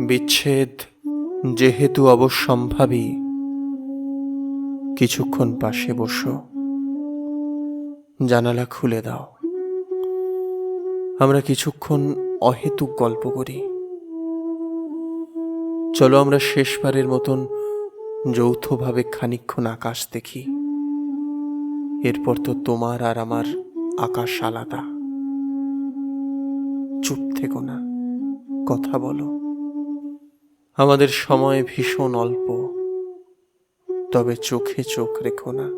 বিচ্ছেদ যেহেতু অবশ্যম্ভাবী, কিছুক্ষণ পাশে বসো। জানালা খুলে দাও। আমরা কিছুক্ষণ অহেতুক গল্প করি। চলো আমরা শেষবারের মতন যৌথভাবে খানিকক্ষণ আকাশ দেখি। এরপর তো তোমার আর আমার আকাশ আলাদা। চুপ থেকো না, কথা বলো। আমাদের সময় ভীষণ অল্প। তবে চোখে চোখ রেখো না।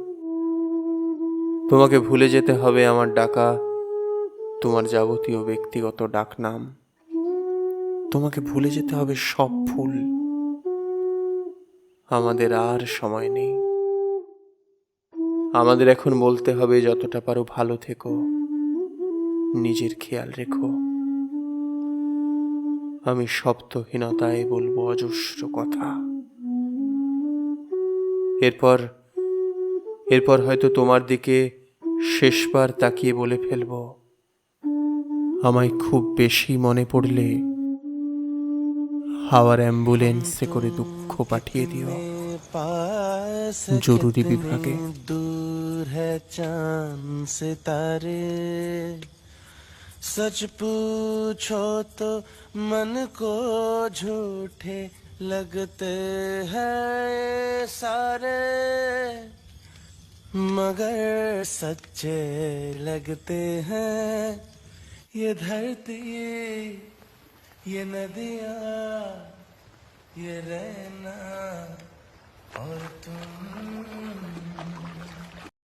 তোমাকে ভুলে যেতে হবে আমার ডাকা, তোমার যাবতীয় ব্যক্তিগত ডাকনাম। তোমাকে ভুলে যেতে হবে সব ফুল। আমাদের আর সময় নেই। আমাদের এখন বলতে হবে যতটা পারো ভালো থেকো। নিজের খেয়াল রেখো। আমি শব্দহীনতায় বলব অজস্র কথা। এরপর এরপর হয়তো তোমার দিকে শেষবার তাকিয়ে বলে ফেলব। আমায় খুব বেশি মনে পড়লে হাওয়ার অ্যাম্বুলেন্সে করে দুঃখ পাঠিয়ে দিও। জরুরি বিভাগে। দূর হ্যাঁ চানসে তারে सच पूछो तो मन को झूठे लगते हैं सारे। मगर सच्चे लगते हैं। ये धरती, ये नदियाँ, ये रहना।